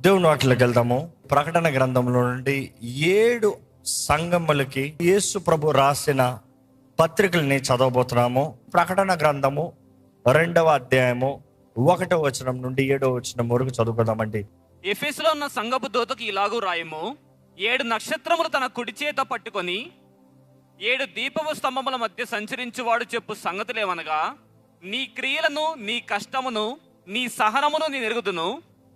దేవుని వాటిలోకి వెళ్దాము ప్రకటన గ్రంథంలో నుండి ఏడు సంగములకి యేసు ప్రభు రాసిన పత్రికల్ని చదవబోతున్నాము. ప్రకటన గ్రంథము రెండవ అధ్యాయము ఒకటో వచనం నుండి ఏడో వచనం వరకు చదువుకుందామండి. ఎఫెస్లో ఉన్న సంగపు దూతకి ఇలాగూ రాయము. ఏడు నక్షత్రములు తన కుడి చేత పట్టుకొని ఏడు దీపము స్తంభముల మధ్య సంచరించువాడు చెప్పు సంగతులేమనగా నీ క్రియలను నీ కష్టమును నీ సహనమును నీ ఎరుగుదును.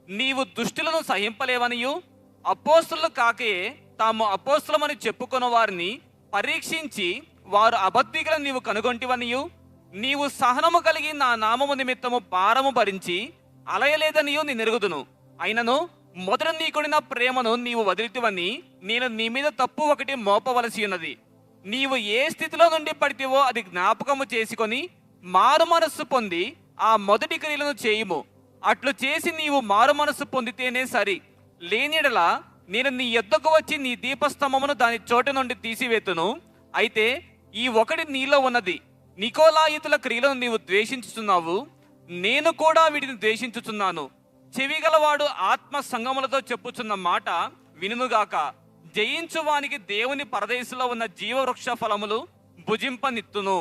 నీవు దుష్టులను సహింపలేవనియు? అపోస్తులు కాకే తాము అపోస్తులమని చెప్పుకున్న వారిని పరీక్షించి వారు అబద్ధికులను నీవు కనుగొంటివనియు? నీవు సహనము కలిగి నా నామము నిమిత్తము భారము భరించి అలయలేదనియు నీ నెరుగుదును అయినను మొదట నీకుడిన ప్రేమను నీవు వదిలితివని నేను నీ మీద తప్పు ఒకటి మోపవలసి ఉన్నది నీవు ఏ స్థితిలో నుండి పడితేవో అది జ్ఞాపకము చేసుకొని మారు మనస్సు పొంది ఆ మొదటి క్రియలను చేయుము. అట్లు చేసి నీవు మారు మనస్సు పొందితేనే సరి. లేనిడలా నేను నీ ఎద్దకు వచ్చి నీ దీపస్తంభమును దాని చోటు నుండి తీసివేతును. అయితే ఈ ఒకటి నీలో ఉన్నది. నికోలాయితుల క్రియలను నీవు ద్వేషించుతున్నావు నేను కూడా వీటిని ద్వేషించుచున్నాను. చెవిగలవాడు ఆత్మ సంగములతో చెప్పుచున్న మాట వినుగాక జయించువానికి దేవుని పరదేశంలో ఉన్న జీవవృక్ష ఫలములు భుజింపనిత్తును.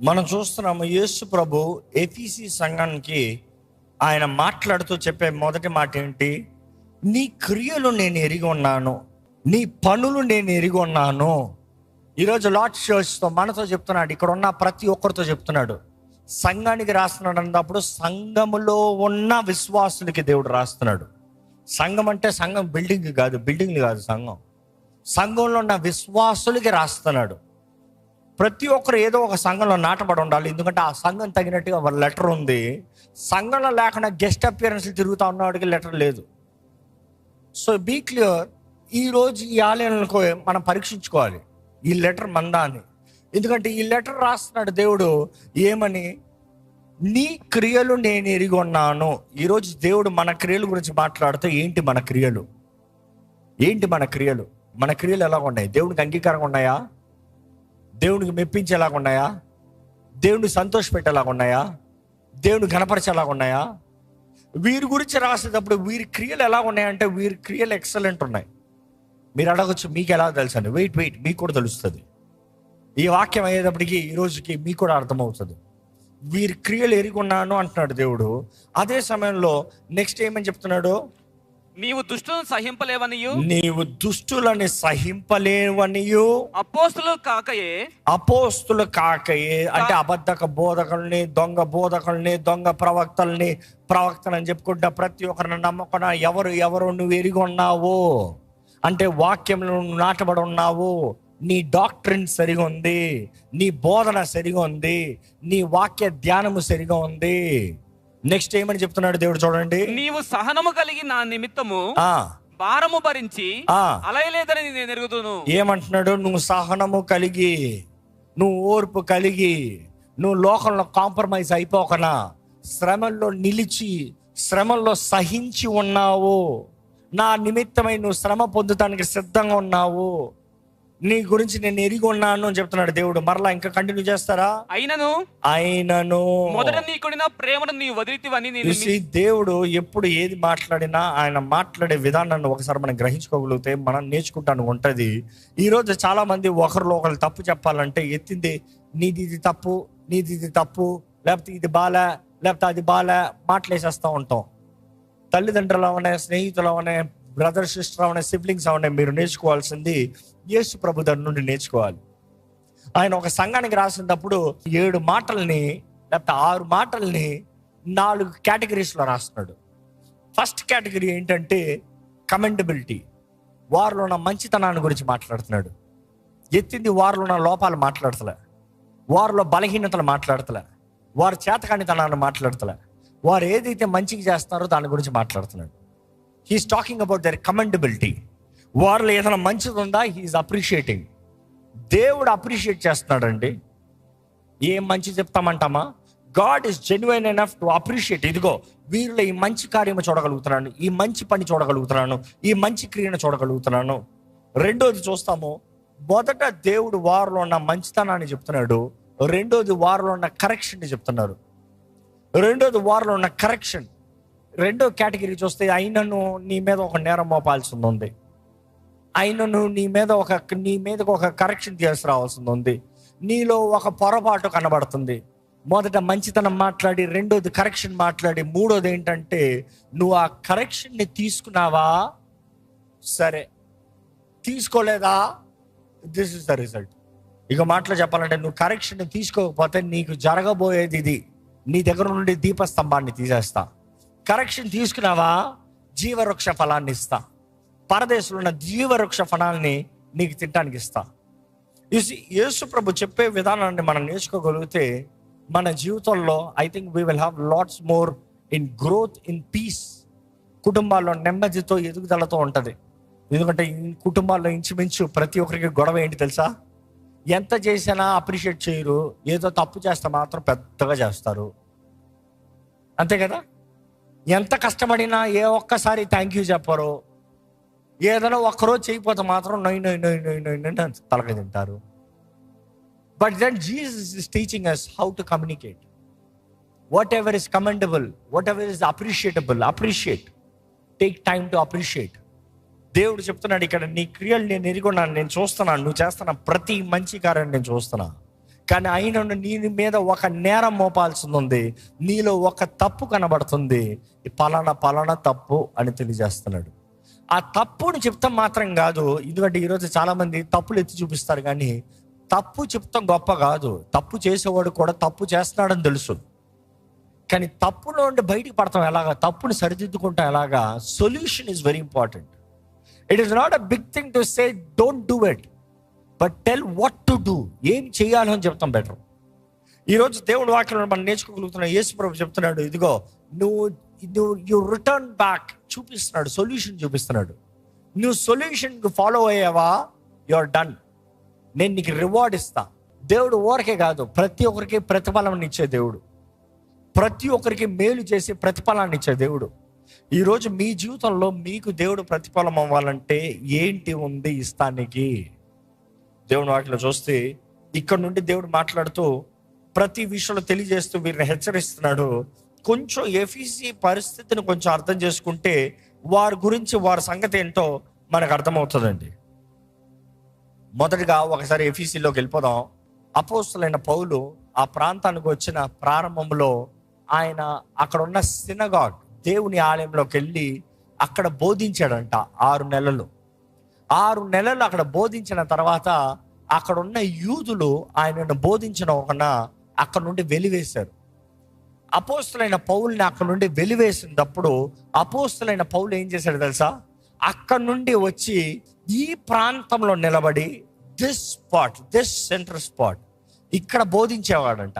మనం చూస్తున్నాము యేసు ప్రభు ఎఫీసీ సంఘానికి ఆయన మాట్లాడుతూ చెప్పే మొదటి మాట ఏంటి నీ క్రియలు నేను ఎరిగి ఉన్నాను. నీ పనులు నేను ఎరిగి ఉన్నాను. ఈరోజు లార్డ్ చర్చ్తో మనతో చెప్తున్నాడు. ఇక్కడ ఉన్న ప్రతి ఒక్కరితో చెప్తున్నాడు. సంఘానికి రాస్తున్నాడు అన్నప్పుడు సంఘములో ఉన్న విశ్వాసులకి దేవుడు రాస్తున్నాడు. సంఘం అంటే సంఘం బిల్డింగ్ కాదు బిల్డింగ్ కాదు సంఘం. సంఘంలో ఉన్న విశ్వాసులకి రాస్తున్నాడు. ప్రతి ఒక్కరు ఏదో ఒక సంఘంలో నాటబడి ఉండాలి. ఎందుకంటే ఆ సంఘం తగినట్టుగా వాళ్ళ లెటర్ ఉంది. సంఘంలో లేకుండా గెస్ట్ అపియరెన్స్లు తిరుగుతూ ఉన్నవాడికి లెటర్ లేదు. సో బీ క్లియర్ ఈ రోజు ఈ ఆలయాలకు మనం పరీక్షించుకోవాలి. ఈ లెటర్ మందా అని. ఎందుకంటే ఈ లెటర్ రాస్తున్నాడు దేవుడు ఏమని? నీ క్రియలు నేను ఎరిగి ఉన్నాను. ఈరోజు దేవుడు మన క్రియల గురించి మాట్లాడితే ఏంటి మన క్రియలు? ఏంటి మన క్రియలు? మన క్రియలు ఎలా ఉన్నాయి దేవునికి అంగీకారంగా ఉన్నాయా? దేవునికి మెప్పించేలాగా ఉన్నాయా? దేవుని సంతోషపెట్టేలాగా ఉన్నాయా? దేవుని గణపరిచేలాగా ఉన్నాయా? వీరి గురించి రాసేటప్పుడు వీరి క్రియలు ఎలా ఉన్నాయంటే వీరి క్రియలు ఎక్సలెంట్ ఉన్నాయి. మీరు అడగచ్చు మీకు ఎలా తెలుసండి? వెయిట్ వెయిట్ మీకు కూడా తెలుస్తుంది. ఈ వాక్యం అయ్యేటప్పటికి ఈ రోజుకి మీకు కూడా అర్థమవుతుంది. వీరి క్రియలు ఎరిగొన్నాను అంటున్నాడు దేవుడు. అదే సమయంలో నెక్స్ట్ ఏమని చెప్తున్నాడు? నీవు దుష్టులను సహింపలేవనియు? నీవు దుష్టులని సహింపలేవనియు? అపోస్తులు కాకయే. అపోస్తులు కాకయే. అంటే అబద్ధక బోధకుల్ని దొంగ బోధకుల్ని దొంగ ప్రవక్తల్ని ప్రవక్తలు అని చెప్పుకుంటా ప్రతి ఒక్కరిని నమ్మకుండా ఎవరు ఎవరు నువ్వు ఎరిగి ఉన్నావు? అంటే వాక్యంలో నువ్వు నాటబడి ఉన్నావు. నీ డాక్టరిన్ సరిగా ఉంది. నీ బోధన సరిగా ఉంది. నీ వాక్య ధ్యానము సరిగా ఉంది. నెక్స్ట్ ఏమని చెప్తున్నాడు దేవుడు చూడండి. నీవు సహనము కలిగి నా నిమిత్తము భారము భరించి అలయలేదని నేను ఎరుగుదును. ఏమంటున్నాడు? నువ్వు సహనము కలిగి నువ్వు ఓర్పు కలిగి నువ్వు లోకంలో కాంప్రమైజ్ అయిపోకనా? శ్రమల్లో నిలిచి శ్రమల్లో సహించి ఉన్నావు. నా నిమిత్తమై నువ్వు శ్రమ పొందుతానికి సిద్ధంగా ఉన్నావు. నీ గురించి నేను ఎరిగి ఉన్నాను అని చెప్తున్నాడు దేవుడు. మరలా ఇంకా కంటిన్యూ చేస్తారా? అయినను. అయినను. మొదట నీకుడిన ప్రేమను నీవు వదిలితివని నేను దేవుడు ఎప్పుడు ఏది మాట్లాడినా ఆయన మాట్లాడే విధానాన్ని ఒకసారి మనం గ్రహించుకోగలిగితే మనం నేర్చుకుంటాను ఉంటది. ఈ రోజు చాలా మంది ఒకరిలో ఒకరు తప్పు చెప్పాలంటే ఎత్తింది నీది ఇది తప్పు నీది ఇది తప్పు లేకపోతే ఇది బాలే లేకపోతే అది బాలే మాటలేసేస్తూ ఉంటాం. తల్లిదండ్రులు అవనే స్నేహితులు అవనే బ్రదర్ సిస్టర్ అవనే సిబ్లింగ్స్ అవనే మీరు నేర్చుకోవాల్సింది యేసు ప్రభు దగ్గర నుండి నేర్చుకోవాలి. ఆయన ఒక సంఘానికి రాసినప్పుడు ఏడు మాటల్ని లేకపోతే ఆరు మాటల్ని నాలుగు కేటగిరీస్లో రాస్తున్నాడు. ఫస్ట్ కేటగిరీ ఏంటంటే కమెండబిలిటీ వారిలో ఉన్న మంచితనాన్ని గురించి మాట్లాడుతున్నాడు. ఎత్తింది వారిలో ఉన్న లోపాలు మాట్లాడతలే. వారిలో బలహీనతలు మాట్లాడతలే. వారు చేతకానితనాన్ని మాట్లాడతలే. వారు ఏదైతే మంచిగా చేస్తున్నారో దాని గురించి మాట్లాడుతున్నాడు. He is talking about their commendability వారిలో ఏదైనా మంచిది ఉందా హీఈస్ అప్రిషియేటింగ్ దేవుడు అప్రిషియేట్ చేస్తున్నాడండి. ఏం మంచి చెప్తామంటామా? God is genuine enough to appreciate ఇదిగో వీరిలో ఈ మంచి కార్యము చూడగలుగుతున్నాను. ఈ మంచి పని చూడగలుగుతున్నాను. ఈ మంచి క్రియను చూడగలుగుతున్నాను. రెండోది చూస్తాము. మొదట దేవుడు వారిలో ఉన్న మంచితనాన్ని చెప్తున్నాడు. రెండోది వారిలో ఉన్న కరెక్షన్ని చెప్తున్నారు రెండోది వారిలో ఉన్న కరెక్షన్ రెండో కేటగిరీ చూస్తే అయినను నీ మీద ఒక నేరం మోపాల్సింది ఉంది అయినను నీ మీద ఒక నీ మీద ఒక కరెక్షన్ తీసుకురావాల్సింది ఉంది నీలో ఒక పొరపాటు కనబడుతుంది. మొదట మంచితనం మాట్లాడి రెండోది కరెక్షన్ మాట్లాడి మూడోది ఏంటంటే నువ్వు ఆ కరెక్షన్ని తీసుకున్నావా? సరే. తీసుకోలేదా? దిస్ ఇస్ ద రిజల్ట్ ఇక మాటలు చెప్పాలంటే నువ్వు కరెక్షన్ తీసుకోకపోతే నీకు జరగబోయేది ఇది. నీ దగ్గర నుండి దీపస్తంభాన్ని తీసేస్తా. కరెక్షన్ తీసుకున్నావా? జీవవృక్ష ఫలాన్ని ఇస్తా. పరదేశంలో ఉన్న జీవవృక్ష ఫలాన్ని నీకు తినడానికి ఇస్తా. యేసు ప్రభు చెప్పే విధానాన్ని మనం నేర్చుకోగలిగితే మన జీవితంలో I think we will have lots more in growth in peace కుటుంబాల్లో నెమ్మదితో ఎదుగుదలతో ఉంటుంది. ఎందుకంటే కుటుంబాల్లో ఇంచుమించు ప్రతి ఒక్కరికి గొడవ ఏంటి తెలుసా? ఎంత చేసినా అప్రిషియేట్ చేయరు. ఏదో తప్పు చేస్తే మాత్రం పెద్దగా చేస్తారు. అంతే కదా? ఎంత కష్టపడినా ఏ ఒక్కసారి థ్యాంక్ యూ చెప్పరు. ఏదైనా ఒక్కరోజు చేయకపోతే మాత్రం నొయ్ నొయ్ నొయ్ నొయ్ నొయ్ నొయ్ అని తలక తింటారు. But then Jesus is teaching us how to communicate whatever is commendable whatever is appreciable appreciate take time to appreciate దేవుడు చెప్తున్నాడు ఇక్కడ నీ క్రియలు నేను ఎరుగున్నాను నేను చూస్తున్నాను నువ్వు చేస్తున్న ప్రతి మంచి కార్యం నేను చూస్తున్నాను కానీ అయిన నీ మీద ఒక నేరం మోపాల్సింది. ఉంది నీలో ఒక తప్పు కనబడుతుంది. పలానా పలానా తప్పు అని తెలియజేస్తున్నాడు. ఆ తప్పుని చెప్తాం మాత్రం కాదు. ఎందుకంటే ఈరోజు చాలామంది తప్పులు ఎత్తి చూపిస్తారు కానీ తప్పు చెప్తాం గొప్ప కాదు. తప్పు చేసేవాడు కూడా తప్పు చేస్తున్నాడని తెలుసు. కానీ తప్పులో నుండి బయటికి పడతాం ఎలాగా? తప్పుని సరిదిద్దుకుంటాం ఎలాగా? Solution is very important it is not a big thing to say don't do it but tell what to do ఏం చేయాలో అని చెప్తాం బెటర్ ఈరోజు దేవుడు వాక్యం మనం నేర్చుకోగలుగుతున్నాం. యేసు ప్రభు చెప్తున్నాడు ఇదిగో నువ్వు నువ్వు యు రిటర్న్ బ్యాక్ చూపిస్తున్నాడు సొల్యూషన్ చూపిస్తున్నాడు. నువ్వు సొల్యూషన్కి ఫాలో అయ్యావా? యు ఆర్ డన్ నేను నీకు రివార్డ్ ఇస్తా. దేవుడు ఊరికే కాదు ప్రతి ఒక్కరికి ప్రతిఫలం ఇచ్చే దేవుడు. ప్రతి ఒక్కరికి మేలు చేసి ప్రతిఫలాన్ని ఇచ్చే దేవుడు. ఈరోజు మీ జీవితంలో మీకు దేవుడు ప్రతిఫలం అవ్వాలంటే ఏంటి ఉంది ఇస్తానికి? దేవుని వాటిలో చూస్తే ఇక్కడ నుండి దేవుడు మాట్లాడుతూ ప్రతి విషయంలో తెలియజేస్తూ వీరిని హెచ్చరిస్తున్నాడు. కొంచెం ఎఫీసీ పరిస్థితిని కొంచెం అర్థం చేసుకుంటే వారి గురించి వారి సంగతి ఏంటో మనకు అర్థమవుతుందండి. మొదటిగా ఒకసారి ఎఫీసీలోకి వెళ్ళిపోదాం. అపోస్తులైన పౌలు ఆ ప్రాంతానికి వచ్చిన ప్రారంభంలో ఆయన అక్కడ ఉన్న సినగాడ్ దేవుని ఆలయంలోకి వెళ్ళి అక్కడ బోధించాడంట ఆరు నెలలు. ఆరు నెలలు అక్కడ బోధించిన తర్వాత అక్కడ ఉన్న యూదులు ఆయనను బోధించిన ఒకన అక్కడ నుండి వెలివేశారు. అపోస్తులైన పౌల్ని అక్కడ నుండి వెలివేసినప్పుడు అపోస్తులైన పౌలు ఏం చేశాడు తెలుసా? అక్కడ నుండి వచ్చి ఈ ప్రాంతంలో నిలబడి this spot this centre spot ఇక్కడ బోధించేవాడంట.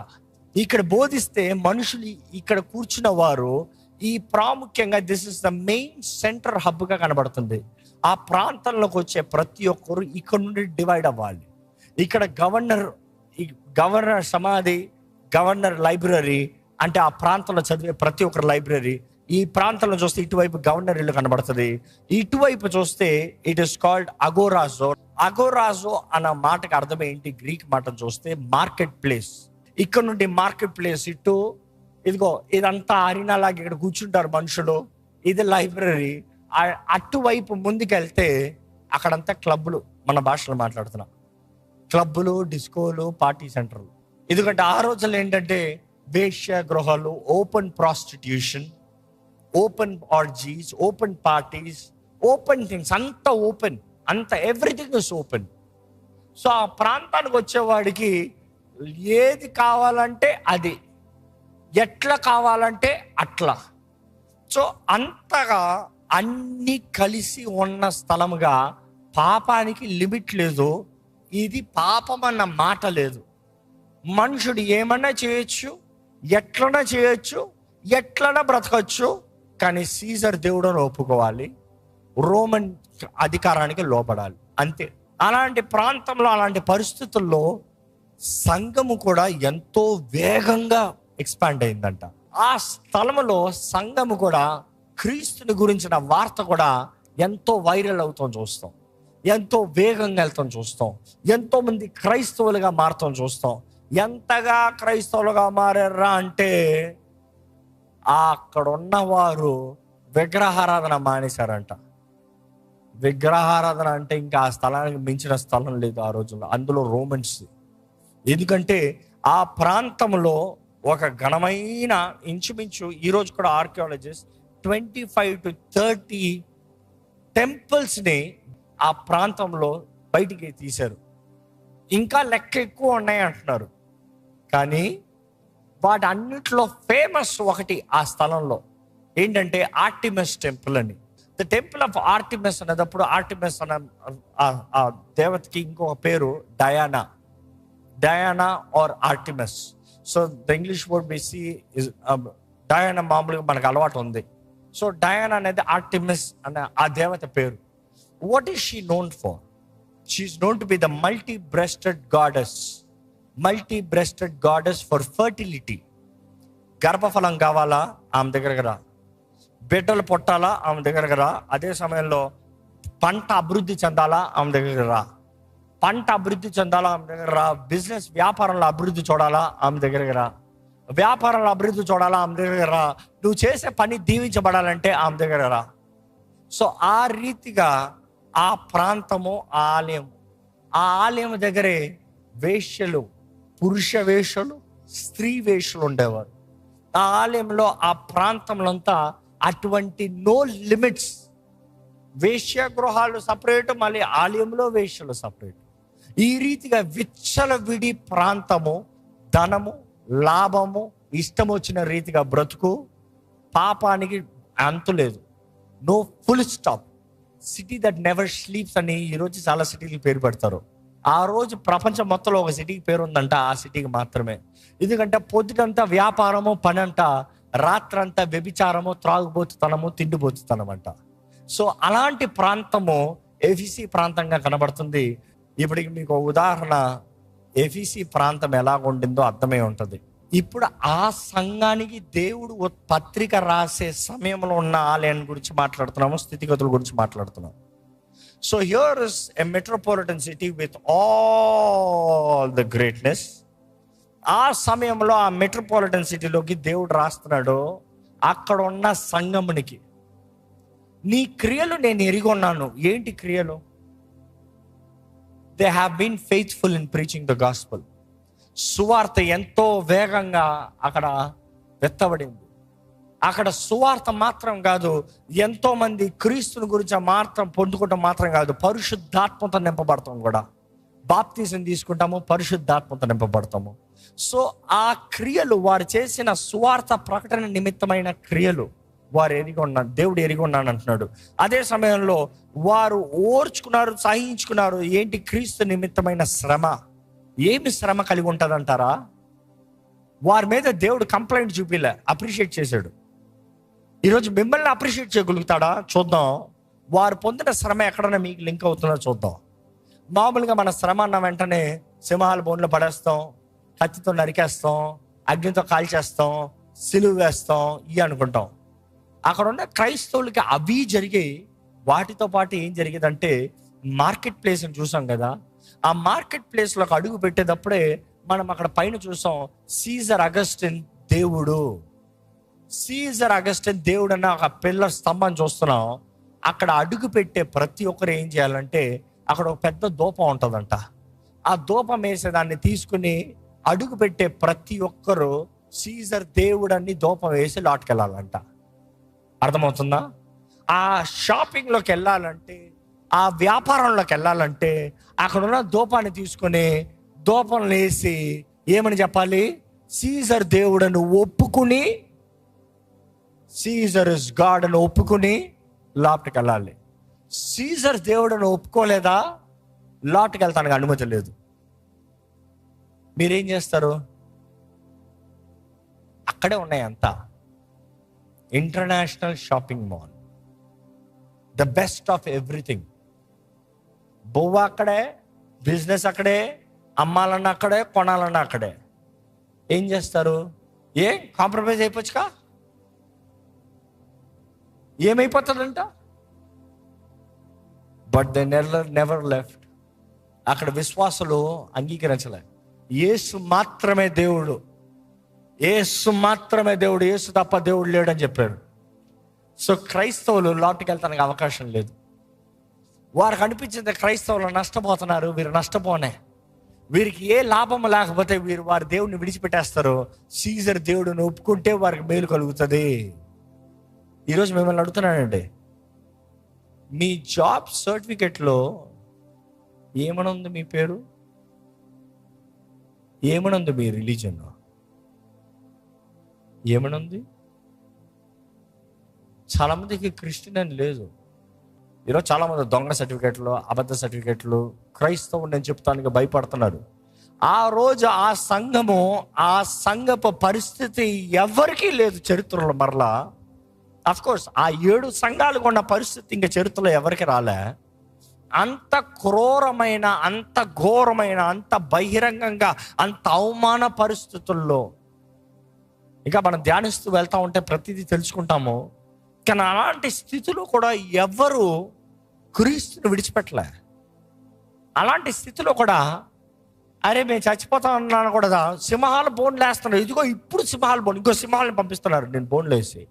ఇక్కడ బోధిస్తే మనుషులు ఇక్కడ కూర్చున్న వారు ఈ ప్రాముఖ్యంగా this is the main centre హబ్గా కనబడుతుంది. ఆ ప్రాంతంలోకి వచ్చే ప్రతి ఒక్కరు ఇక్కడ నుండి డివైడ్ అవ్వాలి. ఇక్కడ గవర్నర్ గవర్నర్ సమాధి గవర్నర్ లైబ్రరీ అంటే ఆ ప్రాంతంలో చదివే ప్రతి ఒక్కరు లైబ్రరీ ఈ ప్రాంతంలో చూస్తే ఇటువైపు గవర్నర్ ఇల్లు కనబడుతుంది. ఇటువైపు చూస్తే ఇట్ ఇస్ కాల్డ్ అగోరాజో అగోరాజో అన్న మాటకు అర్థం ఏంటి? గ్రీక్ మాట చూస్తే మార్కెట్ ప్లేస్ ఇక్కడ నుండి మార్కెట్ ప్లేస్ ఇటు ఇదిగో ఇదంతా అరినాలాగా ఇక్కడ కూర్చుంటారు మనుషులు. ఇది లైబ్రరీ అటువైపు ముందుకెళ్తే అక్కడంతా క్లబ్లు మన భాషలో మాట్లాడుతున్నాం. క్లబ్బులు డిస్కోలు పార్టీ సెంటర్లు. ఎందుకంటే ఆ రోజుల్లో ఏంటంటే వేష్య గృహాలు open prostitution open orgies open parties open things అంత ఓపెన్ అంత ఎవ్రీథింగ్ ఇస్ ఓపెన్. సో ఆ ప్రాంతానికి వచ్చేవాడికి ఏది కావాలంటే అది ఎట్లా కావాలంటే అట్లా. సో అంతగా అన్ని కలిసి ఉన్న స్థలముగా పాపానికి లిమిట్ లేదు. ఇది పాపం అన్న మాట లేదు. మనుషుడు ఏమన్నా చేయొచ్చు ఎట్లనా చేయొచ్చు ఎట్లనా బ్రతకచ్చు కానీ సీజర్ దేవుడు ఒప్పుకోవాలి. రోమన్ అధికారానికి లోపడాలి అంతే. అలాంటి ప్రాంతంలో అలాంటి పరిస్థితుల్లో సంఘము కూడా ఎంతో వేగంగా ఎక్స్పాండ్ అయిందంట. ఆ స్థలములో సంఘము కూడా క్రీస్తుని గురించిన వార్త కూడా ఎంతో వైరల్ అవుతాం చూస్తాం. ఎంతో వేగంగా వెళ్తాం చూస్తాం. ఎంతోమంది క్రైస్తవులుగా మారుతాం చూస్తాం. ఎంతగా క్రైస్తవులుగా మారారా అంటే అక్కడ ఉన్నవారు విగ్రహారాధన మానేశారంట. విగ్రహారాధన అంటే ఇంకా ఆ స్థలానికి మించిన స్థలం లేదు ఆ రోజుల్లో అందులో రోమన్స్. ఎందుకంటే ఆ ప్రాంతంలో ఒక ఘనమైన ఇంచుమించు ఈరోజు కూడా archaeologist twenty five to thirty టెంపుల్స్ని ఆ ప్రాంతంలో బయటికి తీశారు. ఇంకా లెక్క ఎక్కువ ఉన్నాయి అంటున్నారు. కానీ వాటి అన్నింటిలో ఫేమస్ ఒకటి ఆ స్థలంలో ఏంటంటే ఆర్టిమస్ టెంపుల్ అని. ద టెంపుల్ ఆఫ్ ఆర్టిమస్ అనేటప్పుడు ఆర్టిమస్ అనే ఆ- దేవతకి ఇంకొక పేరు Diana Diana or Artemis so the English word B C is Diana మామూలుగా మనకు అలవాటు ఉంది. సో డయాన్ అనేది ఆర్టిమిస్ అనే ఆ దేవత పేరు. What is she known for she is known to be the multi breasted goddess multi breasted goddess for fertility గర్భఫలం కావాలా? ఆమె దగ్గరకు రా. బిడ్డలు పుట్టాలా? ఆమె దగ్గరకు రా. అదే సమయంలో పంట అభివృద్ధి చెందాలా? ఆమె దగ్గరకు రా. పంట అభివృద్ధి చెందాలా? ఆమె దగ్గర రా. బిజినెస్ వ్యాపారంలో అభివృద్ధి చూడాలా? ఆమె దగ్గరకు రా. వ్యాపారాలు అభివృద్ధి చూడాలా? ఆమె దగ్గర రా. నువ్వు చేసే పని దీవించబడాలంటే ఆమె దగ్గర రా. సో ఆ రీతిగా ఆ ప్రాంతము ఆ ఆలయం ఆ ఆలయం దగ్గరే వేష్యలు పురుష వేషలు స్త్రీ వేషలు ఉండేవారు. ఆ ఆలయంలో ఆ ప్రాంతంలో అంతా అటువంటి నో లిమిట్స్. వేశ్య గృహాలు సపరేట్ మళ్ళీ ఆలయంలో వేష్యలు సపరేట్. ఈ రీతిగా విచ్చల విడి ప్రాంతము ధనము లాభము ఇష్టం వచ్చిన రీతిగా బ్రతుకు పాపానికి అంతు లేదు. No full stop city that never sleeps అని ఈరోజు చాలా సిటీలు పేరు పెడతారు. ఆ రోజు ప్రపంచం మొత్తంలో ఒక సిటీకి పేరు ఉందంట ఆ సిటీకి మాత్రమే. ఎందుకంటే పొద్దుటంతా వ్యాపారము పని అంట రాత్రంతా వ్యభిచారము త్రాగుబోతుతనము తిండిబోతుతనం అంట సో అలాంటి ప్రాంతము ఎఫిసి ప్రాంతంగా కనబడుతుంది. ఇప్పటికి మీకు ఉదాహరణ ఎఫీసీ ప్రాంతం ఎలా ఉండిందో అర్థమై ఉంటుంది. ఇప్పుడు ఆ సంఘానికి దేవుడు పత్రిక రాసే సమయంలో ఉన్న ఆలయాన్ని గురించి మాట్లాడుతున్నాము స్థితిగతుల గురించి మాట్లాడుతున్నాము. So here is a metropolitan city with all the greatness ఆ సమయంలో ఆ మెట్రోపాలిటన్ సిటీలోకి దేవుడు రాస్తున్నాడు అక్కడ ఉన్న సంగమునికి నీ క్రియలు నేను ఎరిగొన్నాను. ఏంటి క్రియలు? They have been faithful in preaching the gospel సువార్త ఎంతో వేగంగా అక్కడ వెత్తబడింది. అక్కడ సువార్త మాత్రం కాదు ఎంతో మంది క్రీస్తుని గురించి మాత్రం పొందుకోవటం మాత్రం కాదు పరిశుద్ధాత్మత నింపబడతాం కూడా. బాప్తీసం తీసుకుంటాము పరిశుద్ధాత్మత నింపబడతాము. సో ఆ క్రియలు వారు చేసిన సువార్త ప్రకటన నిమిత్తమైన క్రియలు వారు ఎరిగి ఉన్నాను దేవుడు ఎరిగి ఉన్నాను అంటున్నాడు. అదే సమయంలో వారు ఓర్చుకున్నారు సహించుకున్నారు ఏంటి క్రీస్తు నిమిత్తమైన శ్రమ? ఏమి శ్రమ కలిగి ఉంటుందంటారా? వారి మీద దేవుడు కంప్లైంట్ చూపిలే అప్రిషియేట్ చేశాడు. ఈరోజు మిమ్మల్ని అప్రిషియేట్ చేయగలుగుతాడా? చూద్దాం. వారు పొందిన శ్రమ ఎక్కడన్నా మీకు లింక్ అవుతుందో? చూద్దాం. మామూలుగా మన శ్రమ అన్న వెంటనే సింహాల బోన్లో పడేస్తాం కత్తితో నరికేస్తాం అగ్నితో కాల్చేస్తాం సిలువు వేస్తాం ఇవి అనుకుంటాం. అక్కడ ఉన్న క్రైస్తవులకి అవి జరిగాయి వాటితో పాటు ఏం జరిగేదంటే మార్కెట్ ప్లేస్ చూసాం కదా. ఆ మార్కెట్ ప్లేస్లోకి అడుగు పెట్టేటప్పుడే మనం అక్కడ పైన చూసాం సీజర్ అగస్టిన్ దేవుడు. సీజర్ అగస్టిన్ దేవుడు అన్న ఒక పిల్లర్ స్తంభం చూస్తున్నాం. అక్కడ అడుగు పెట్టే ప్రతి ఒక్కరు ఏం చేయాలంటే అక్కడ ఒక పెద్ద దూపం ఉంటుందంట. ఆ దూపం వేసేదాన్ని తీసుకుని అడుగు పెట్టే ప్రతి ఒక్కరు సీజర్ దేవుడన్ని దూపం వేసి లాట్కెళ్ళాలంట. అర్థమవుతుందా? ఆ షాపింగ్లోకి వెళ్ళాలంటే ఆ వ్యాపారంలోకి వెళ్ళాలంటే అక్కడ ఉన్న దూపాన్ని తీసుకొని దూపం వేసి ఏమని చెప్పాలి? సీజర్ దేవుడను ఒప్పుకుని సీజర్ ఇస్ గాడ్ అని ఒప్పుకుని లోపలికి వెళ్ళాలి. సీజర్ దేవుడని ఒప్పుకోలేదా? లోపలికి వెళ్తానికి అనుమతి లేదు. మీరేం చేస్తారు? అక్కడే ఉన్నాయి అంతా. International shopping mall the best of everything బొవ్వ అక్కడే బిజినెస్ అక్కడే అమ్మాలన్నా అక్కడే కొనాలన్నా అక్కడే. ఏం చేస్తారు? ఏ కాంప్రమైజ్ అయిపోవచ్చుగా ఏమైపోతుందంట? But the never never left అక్కడ విశ్వాసులు అంగీకరించలే. యేసు మాత్రమే దేవుడు. ఏసు మాత్రమే దేవుడు ఏసు తప్ప దేవుడు లేడని చెప్పారు సో క్రైస్తవులు లోటుకి వెళ్తానికి అవకాశం లేదు. వారికి అనిపించింది క్రైస్తవులు నష్టపోతున్నారు వీరు నష్టపోనే. వీరికి ఏ లాభం లేకపోతే వీరు వారి దేవుడిని విడిచిపెట్టేస్తారు. సీజర్ దేవుడిని ఒప్పుకుంటే వారికి మేలు కలుగుతుంది. ఈరోజు మిమ్మల్ని అడుగుతున్నానండి మీ జాబ్ సర్టిఫికెట్లో ఏమనుంది మీ పేరు? ఏమనుంది మీ రిలీజన్లో? ఏమనుంది? చాలామందికి క్రిస్టియన్ అని లేదు. ఈరోజు చాలామంది దొంగ సర్టిఫికెట్లు అబద్ధ సర్టిఫికెట్లు క్రైస్తవుడు నేను చెప్తానికి భయపడుతున్నారు ఆ రోజు ఆ సంఘము ఆ సంఘపు పరిస్థితి ఎవరికీ లేదు చరిత్రలో మరలా. అఫ్ కోర్స్ ఆ ఏడు సంఘాలకు ఉన్న పరిస్థితి ఇంకా చరిత్రలో ఎవరికి రాలే. అంత క్రూరమైన అంత ఘోరమైన అంత బహిరంగంగా అంత అవమాన పరిస్థితుల్లో ఇంకా మనం ధ్యానిస్తూ వెళ్తా ఉంటే ప్రతిదీ తెలుసుకుంటాము. కానీ అలాంటి స్థితిలో కూడా ఎవరు క్రీస్తుని విడిచిపెట్టలే. అలాంటి స్థితిలో కూడా అరే మేము చచ్చిపోతా ఉన్నాను కూడా సింహాలు బోన్లు వేస్తున్నారు. ఇదిగో ఇప్పుడు సింహాలు బోన్ ఇంకో సింహాలను పంపిస్తున్నారు. నేను బోన్లు వేసి.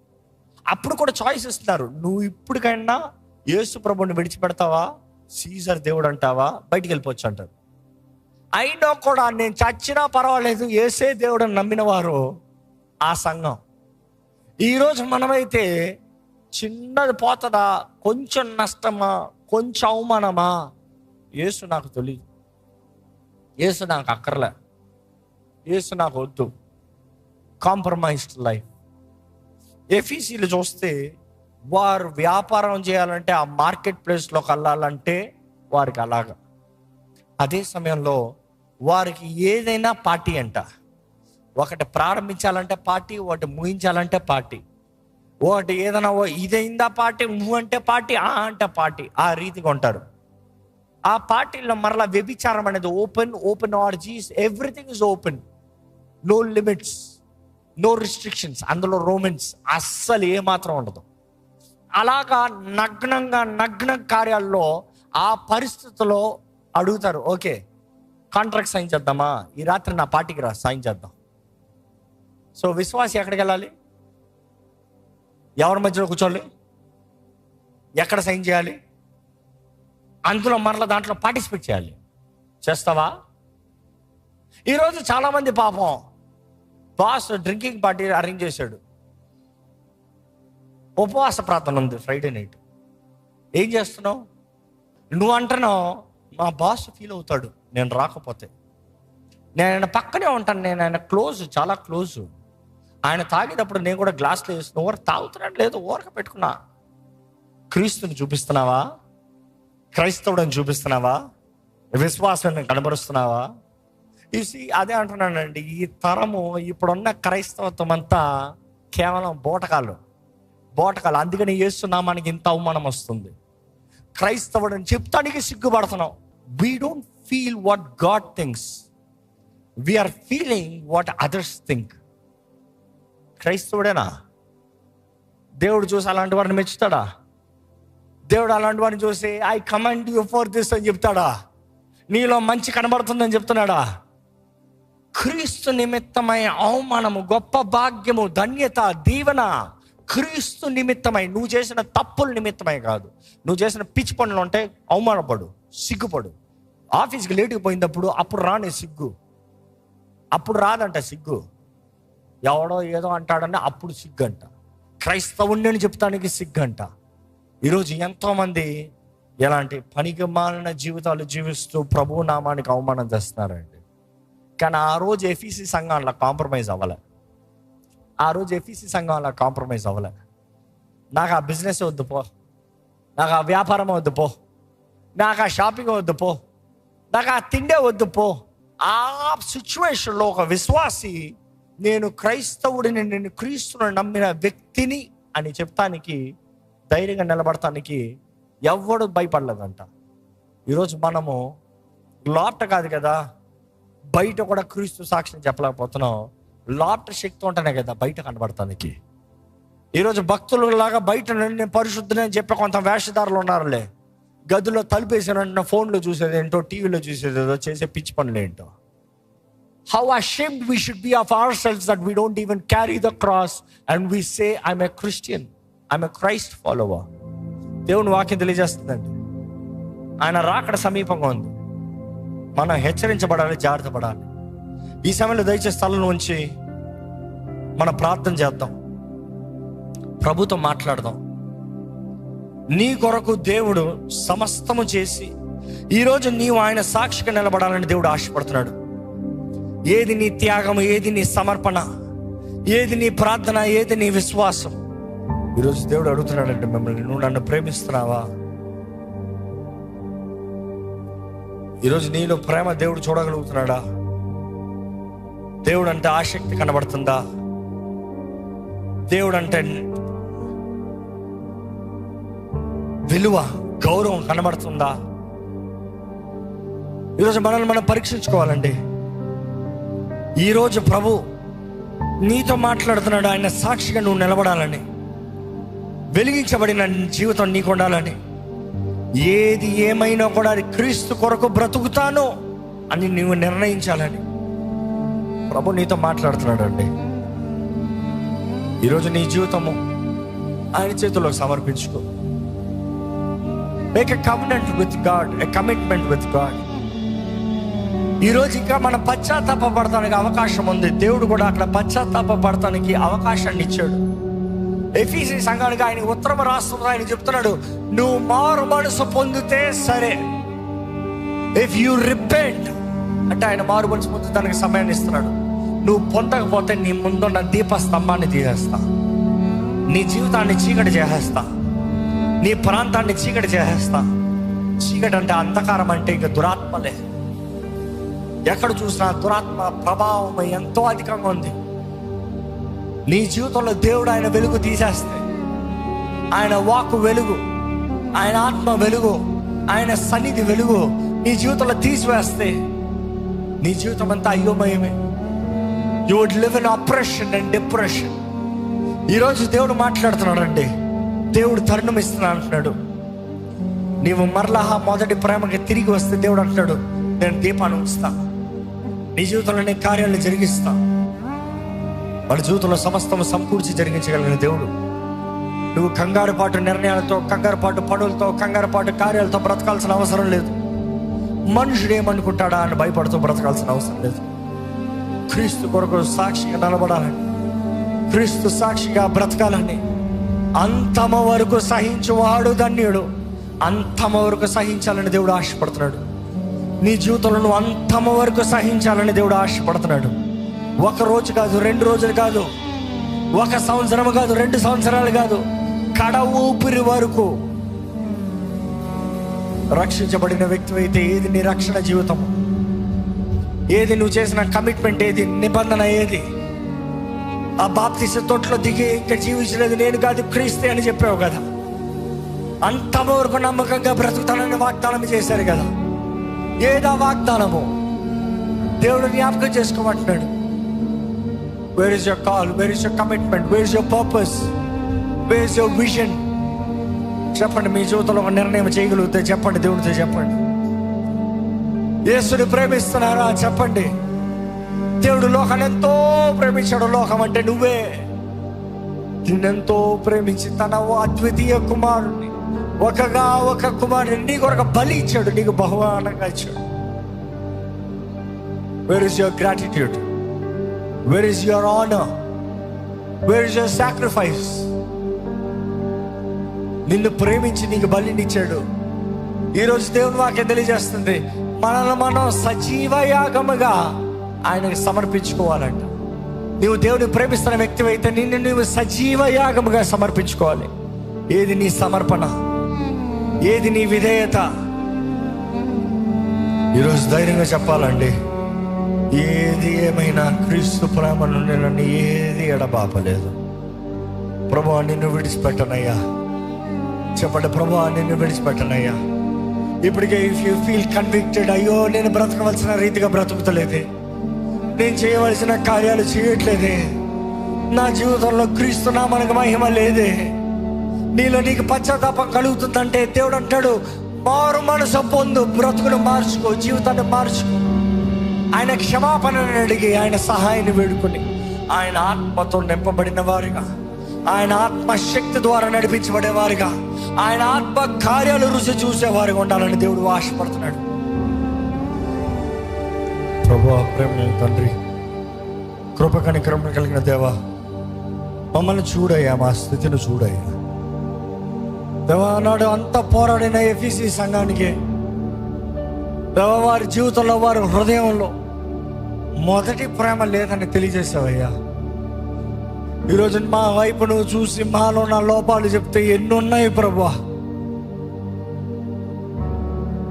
అప్పుడు కూడా చాయిస్ ఇస్తున్నారు. నువ్వు ఇప్పటికైనా యేసు ప్రభుని విడిచిపెడతావా? సీజర్ దేవుడు అంటావా? బయటికి వెళ్ళిపోవచ్చు అంటారు. అయినా కూడా నేను చచ్చినా పర్వాలేదు ఏసే దేవుడు నమ్మిన వారు ఆ సంఘం. ఈరోజు మనమైతే చిన్నది పోతుందా? కొంచెం నష్టమా? కొంచెం అవమానమా? యేసు నాకు తెలియదు యేసు నాకు అక్కర్లే. యేసు నాకు వద్దు. Compromised life. ఎఫీసీలు చూస్తే వారు వ్యాపారం చేయాలంటే ఆ మార్కెట్ ప్లేస్లోకి వెళ్ళాలంటే వారికి అలాగా. అదే సమయంలో వారికి ఏదైనా పార్టీ అంట. ఒకటి ప్రారంభించాలంటే పార్టీ ఒకటి ముగించాలంటే పార్టీ. ఒకటి ఏదైనా ఓ ఇదైందా పార్టీ నువ్వు అంటే పార్టీ ఆ అంటే పార్టీ ఆ రీతిగా ఉంటారు ఆ పార్టీలో మరలా వ్యభిచారం అనేది open open orgies everything is open. No limits no restrictions అందులో రోమెన్స్ అస్సలు ఏమాత్రం ఉండదు. అలాగా నగ్నంగా నగ్న కార్యాల్లో ఆ పరిస్థితిలో అడుగుతారు ఓకే కాంట్రాక్ట్ సైన్ చేద్దామా? ఈ రాత్రి నా పార్టీకి రా సైన్ చేద్దాం. సో విశ్వాసి ఎక్కడికి వెళ్ళాలి? ఎవరి మధ్యలో కూర్చోాలి ఎక్కడ సైన్ చేయాలి? అందులో మరల దాంట్లో పార్టిసిపేట్ చేయాలి. చేస్తావా? ఈరోజు చాలామంది పాపం బాస్ డ్రింకింగ్ పార్టీ అరేంజ్ చేశాడు. ఉపవాస ప్రార్థన ఉంది ఫ్రైడే నైట్. ఏం చేస్తున్నావు? నువ్వు అంటున్నావు మా బాస్ ఫీల్ అవుతాడు నేను రాకపోతే. నేను ఆయన పక్కనే ఉంటాను నేను ఆయన క్లోజ్ చాలా క్లోజ్. ఆయన తాగేటప్పుడు నేను కూడా గ్లాస్లో వేసిన ఓర తాగుతున్నాడు లేదు ఓరక పెట్టుకున్నా. క్రీస్తుని చూపిస్తున్నావా? క్రైస్తవుడని చూపిస్తున్నావా? విశ్వాసాన్ని కనబరుస్తున్నావా? ఇసి అదే అంటున్నానండి ఈ తరము ఇప్పుడున్న క్రైస్తవత్వం అంతా కేవలం బోటకాలు. బోటకాలు. అందుకని చేస్తున్నా మనకి ఇంత అవమానం వస్తుంది. క్రైస్తవుడు అని చెప్తానికి సిగ్గుపడుతున్నాం. We don't feel what God things we are feeling what others think క్రైస్తవుడేనా? దేవుడు చూసి అలాంటి వారిని మెచ్చుతాడా? దేవుడు అలాంటి వారిని చూసి I command you for this అని చెప్తాడా? నీలో మంచి కనబడుతుందని చెప్తున్నాడా? క్రీస్తు నిమిత్తమై అవమానము గొప్ప భాగ్యము ధన్యత దీవెన క్రీస్తు నిమిత్తమై నువ్వు చేసిన తప్పుల నిమిత్తమై కాదు. నువ్వు చేసిన పిచ్చి పనులు ఉంటే అవమానపడు సిగ్గుపడు. ఆఫీస్కి లేటుకు పోయినప్పుడు అప్పుడు రాని సిగ్గు. అప్పుడు రాదంట సిగ్గు. ఎవడో ఏదో అంటాడని అప్పుడు సిగ్గు అంట క్రైస్తవుణ్ణి అని చెప్తానికి సిగ్గు అంట ఈరోజు ఎంతోమంది ఎలాంటి పనికి మాలిన జీవితాలు జీవిస్తూ ప్రభు నామానికి అవమానం చేస్తున్నారండి. కానీ ఆ రోజు ఎఫీసీ సంఘం అలా కాంప్రమైజ్ అవ్వలే. ఆ రోజు ఎఫీసీ సంఘం అలా కాంప్రమైజ్ అవ్వలే. నాకు ఆ బిజినెస్ వద్దు పో. నాకు ఆ వ్యాపారం వద్దు పో. నాకు ఆ షాపింగ్ వద్దు పో. నాకు ఆ తిండే వద్దు పో. ఆ సిచ్యువేషన్లో ఒక విశ్వాసి నేను క్రైస్తవుడిని నేను క్రీస్తుని నమ్మిన వ్యక్తిని అని చెప్తానికి ధైర్యంగా నిలబడటానికి ఎవడు భయపడలేదంట. ఈరోజు మనము లాట్ కాదు కదా బయట కూడా క్రీస్తు సాక్షిని చెప్పలేకపోతున్నాం. లాట్ శక్తి ఉంటేనే కదా బయట కనబడటానికి. ఈరోజు భక్తులు లాగా బయట నేను పరిశుద్ధుని అని చెప్పి కొంత వేషధారులు ఉన్నారులే. గదిలో తలుపేసిన ఫోన్లో చూసేది ఏంటో టీవీలో చూసేది ఏదో చేసే పిచ్చి పనులు ఏంటో. How ashamed we should be of ourselves that we don't even carry the cross and we say, I'm a Christian, I'm a Christ follower. దేవుని వాక్యం తెలియజేస్తుందండి. ఆయన రాకడ సమీపంగా ఉంది. మనం హెచ్చరించబడాలి జాగ్రత్త పడాలి. ఈ సమయంలో దయచేసి స్థలం ఉంచి మన ప్రార్థన చేద్దాం. ప్రభుతో మాట్లాడదాం. నీ కొరకు దేవుడు సమస్తము చేసి ఈరోజు నీవు ఆయన సాక్షిగా నిలబడాలని దేవుడు ఆశపడుతున్నాడు. ఏది నీ త్యాగం ఏది నీ సమర్పణ ఏది నీ ప్రార్థన ఏది నీ విశ్వాసం? ఈరోజు దేవుడు అడుగుతున్నాడంటే మిమ్మల్ని నువ్వు నన్ను ప్రేమిస్తున్నావా? ఈరోజు నీలో ప్రేమ దేవుడు చూడగలుగుతున్నాడా? దేవుడు అంటే ఆసక్తి కనబడుతుందా? దేవుడు అంటే విలువ గౌరవం కనబడుతుందా? ఈరోజు మనల్ని మనం పరీక్షించుకోవాలండి. ఈరోజు ప్రభు నీతో మాట్లాడుతున్నాడు. ఆయన సాక్షిగా నువ్వు నిలబడాలని వెలిగించబడిన జీవితం నీకు ఉండాలని. ఏది ఏమైనా కూడా అది క్రీస్తు కొరకు బ్రతుకుతాను అని నువ్వు నిర్ణయించాలని ప్రభు నీతో మాట్లాడుతున్నాడు అండి ఈరోజు నీ జీవితము ఆయన చేతుల్లోకి సమర్పించుకో. Make a commitment with God a commitment with God ఈరోజు ఇంకా మన పశ్చాత్తాపడటానికి అవకాశం ఉంది. దేవుడు కూడా అక్కడ పశ్చాత్తాపడటానికి అవకాశాన్ని ఇచ్చాడు. ఎఫీసీ సంఘానికి ఆయన ఉత్తరం రాస్తున్నా ఆయన చెప్తున్నాడు నువ్వు మారు మనసు పొందితే సరే. ఇఫ్ యు రిపెంట్ అంటే ఆయన మారు మనసు పొందడానికి సమయాన్ని ఇస్తున్నాడు. నువ్వు పొందకపోతే నీ ముందున్న దీప స్తంభాన్ని తీసేస్తా. నీ జీవితాన్ని చీకటి చేసేస్తా. నీ ప్రాంతాన్ని చీకటి చేసేస్తా. చీకటి అంటే అంధకారం అంటే ఇంకా దురాత్మలే ఎక్కడ చూసినా దురాత్మ ప్రభావం ఎంతో అధికంగా ఉంది. నీ జీవితంలో దేవుడు ఆయన వెలుగు తీసేస్తే ఆయన వాక్కు వెలుగు ఆయన ఆత్మ వెలుగు ఆయన సన్నిధి వెలుగు నీ జీవితంలో తీసివేస్తే నీ జీవితం అంతా అయోమయమే. You would live in operation and depression ఈరోజు దేవుడు మాట్లాడుతున్నాడండి. దేవుడు తరుణం ఇస్తున్నాడు అంటున్నాడు. నీవు మరలా మొదటి ప్రేమకి తిరిగి వస్తే దేవుడు అంటున్నాడు నేను దీపాన్ని ఉంచుతాను నీ జీవితంలో నేను కార్యాలను జరిగిస్తా మన జీవితంలో సమస్తం సమకూర్చి జరిగించగలిగిన దేవుడు. నువ్వు కంగారు పాటు నిర్ణయాలతో కంగారు పాటు పనులతో కంగారు పాటు కార్యాలతో బ్రతకాల్సిన అవసరం లేదు. మనుషుడు ఏమనుకుంటాడా అని భయపడుతూ బ్రతకాల్సిన అవసరం లేదు. క్రీస్తు కొరకు సాక్షిగా నిలబడాలని క్రీస్తు సాక్షిగా బ్రతకాలని అంతమ వరకు సహించువాడు ధన్యుడు. అంతమ వరకు సహించాలని దేవుడు ఆశపడుతున్నాడు. నీ జీవితంలో నువ్వు అంతమ వరకు సహించాలని దేవుడు ఆశపడుతున్నాడు. ఒక రోజు కాదు రెండు రోజులు కాదు ఒక సంవత్సరం కాదు రెండు సంవత్సరాలు కాదు కడ ఊపిరి వరకు రక్షించబడిన వ్యక్తి అయితే ఏది నీ రక్షణ జీవితం? ఏది నువ్వు చేసిన కమిట్మెంట్ ఏది నిబంధన ఏది? ఆ బాప్తిస తొట్లో దిగి ఇంకా జీవించలేదు నేను కాదు క్రీస్తే అని చెప్పావు కదా. అంతవరకు నమ్మకంగా బ్రతుకుతానని వాగ్దానం చేశారు కదా. ఏదా వాగ్దానము దేవుడు జ్ఞాపకం చేసుకోమంటున్నాడు. Where is your call where is your commitment where is your purpose where is your vision చెప్పండి మీ జీవితంలో ఒక నిర్ణయం చేయగలిగితే చెప్పండి దేవుడితో చెప్పండి. యేసుని ప్రేమిస్తున్నారా? చెప్పండి. దేవుడు లోకాన్ని ఎంతో ప్రేమించాడు. లోకం అంటే నువ్వే. నిన్నెంతో ప్రేమించి తన అద్వితీయ కుమారుడిని ఒకగా ఒక కుమారుడు నీ కొరకు బలి ఇచ్చాడు నీకు బహుమానంగా ఇచ్చాడు. Where is your gratitude where is your honour where is your sacrifice నిన్ను ప్రేమించి నీకు బలినిచ్చాడు. ఈరోజు దేవుని వాక్యం తెలియజేస్తుంది. మనల్ని మనం సజీవ యాగముగా ఆయనకు సమర్పించుకోవాలంట. నీవు దేవుని ప్రేమిస్తున్న వ్యక్తి అయితే నిన్ను నువ్వు సజీవ యాగముగా సమర్పించుకోవాలి. ఏది నీ సమర్పణ? ఏది నీ విధేయత? ఈరోజు ధైర్యంగా చెప్పాలండి. ఏది ఏమైనా క్రీస్తు ప్రేమ నుండి నన్ను ఏది ఎడబాపలేదు. ప్రభు నిన్ను విడిచిపెట్టనయ్యా. చెప్పండి ప్రభు నిన్ను విడిచిపెట్టనయ్యా. ఇప్పటికే ఇఫ్ యూ ఫీల్ కన్విక్టెడ్ అయ్యో నేను బ్రతకవలసిన రీతిగా బ్రతుకుతలేదే. నేను చేయవలసిన కార్యాలు చేయట్లేదే. నా జీవితంలో క్రీస్తు నా మనకు మహిమ లేదే. నీలో నీకు పశ్చాత్తాపం కలుగుతుందంటే దేవుడు అంటాడు మారు మనసు పొందు బ్రతుకును మార్చుకో జీవితాన్ని మార్చుకో. ఆయన క్షమాపణను అడిగి ఆయన సహాయాన్ని వేడుకొని ఆయన ఆత్మతో నింపబడిన వారుగా ఆయన ఆత్మశక్తి ద్వారా నడిపించబడేవారుగా ఆయన ఆత్మ కార్యాలు రుచి చూసేవారుగా ఉండాలని దేవుడు ఆశపడుతున్నాడు. ప్రభు ప్రేమ తండ్రి కృప కనికరమ కలిగిన దేవా మమ్మల్ని చూడయ్యా మా స్థితిని చూడయ్యా. దేవా నాడు అంత పోరాడిన ఎఫీసీ సంఘానికి దేవ వారి జీవితంలో వారి హృదయంలో మొదటి ప్రేమ లేదని తెలియజేసావయ్యా ఈరోజు మా వైపు నువ్వు చూసి మాలో నా లోపాలు చెప్తే ఎన్ని ఉన్నాయి ప్రభా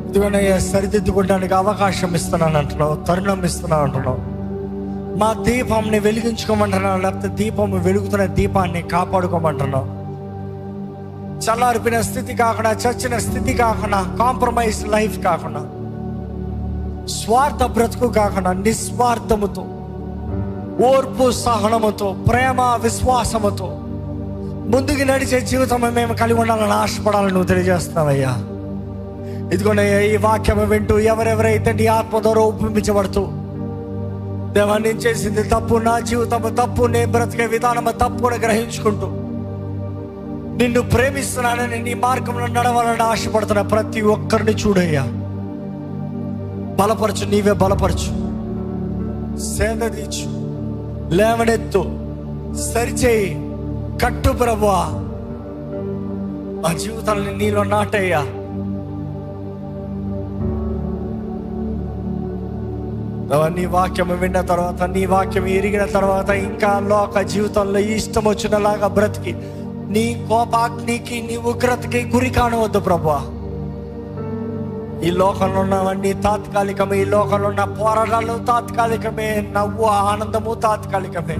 ఇదిగోనయ్యా సరిదిద్దుకోవడానికి అవకాశం ఇస్తున్నాను అంటున్నావు తరుణం ఇస్తున్నాను అంటున్నావు. మా దీపంని వెలిగించుకోమంటున్నావు లేకపోతే దీపం వెలుగుతున్న దీపాన్ని కాపాడుకోమంటున్నావు. చల్లారిపోయిన స్థితి కాకుండా చచ్చిన స్థితి కాకుండా కాంప్రమైజ్ లైఫ్ కాకుండా స్వార్థ బ్రతుకు కాకుండా నిస్వార్థముతో ఓర్పు సహనముతో ప్రేమ విశ్వాసముతో ముందుకు నడిచే జీవితం మేము కలిగి ఉండాలని ఆశపడాలని నువ్వు తెలియజేస్తున్నావయ్యా. ఇదిగోనయ్యా ఈ వాక్యం వింటూ ఎవరెవరైతే నీ ఆత్మ ద్వారా ఒప్పించబడుతూ దేవా నేను చేసింది తప్పు నా జీవితం తప్పు నేను బ్రతికే విధానం తప్పు అని గ్రహించుకుంటూ నిన్ను ప్రేమిస్తున్నానని నీ మార్గంలో నడవాలని ఆశపడుతున్న ప్రతి ఒక్కరిని చూడయ్యా. బలపరచు నీవే బలపరచు. సేద తీర్చు. లేవనెత్తు. సరిచేయి. కట్టు ప్రభువా. మా జీవితాలని నీలో నాటయ్యా. నీ వాక్యం విన్న తర్వాత నీ వాక్యం ఎరిగిన తర్వాత ఇంకా లోక జీవితంలో ఇష్టం వచ్చినలాగా బ్రతికి నీ కోపాగ్నికి నీ ఉగ్రతకి గురి కానవద్దు ప్రభా ఈ లోకంలో ఉన్నవన్నీ తాత్కాలికమే ఈ లోకంలో ఉన్న పోరాటాలు తాత్కాలికమే నవ్వు ఆనందము తాత్కాలికమే.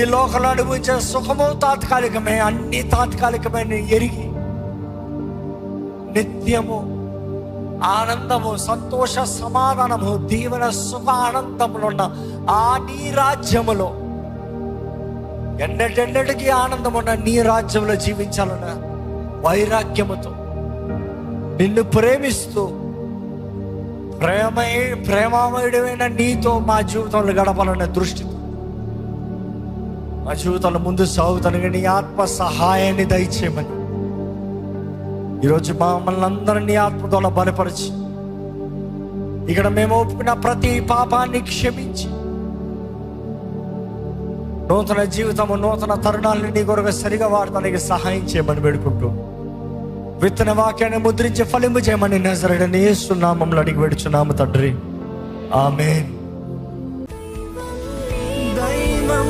ఈ లోకంలో అనుభవించే సుఖము తాత్కాలికమే అన్ని తాత్కాలికమే ఎరిగి. నిత్యము ఆనందము సంతోష సమాధానము దీవెన సుఖ ఆనందములున్న ఆ నీ రాజ్యములో ఎన్నటెన్నటికీ ఆనందం ఉన్న నీ రాజ్యంలో జీవించాలన్న వైరాగ్యముతో నిన్ను ప్రేమిస్తూ ప్రేమై ప్రేమమయుడమైన నీతో మా జీవితంలో గడపాలన్న దృష్టితో మా జీవితంలో ముందు సాగుతాను నీ ఆత్మ సహాయాన్ని దయచేయమని. ఈరోజు మమ్మల్ని అందరినీ నీ ఆత్మతో బలపరిచి ఇక్కడ మేము ఒప్పుకున్న ప్రతి పాపాన్ని క్షమించి నూతన జీవితము నూతన తరుణాలని నీ కొరకు సరిగా వాడటానికి సహాయం చేయమని వేడుకుంటూ విత్తన వాక్యాన్ని ముద్రించి ఫలింపు చేయమని నజరడని ఏస్తున్నామంలో అడిగి పెడుచున్నాము తండ్రి. ఆమె దైవం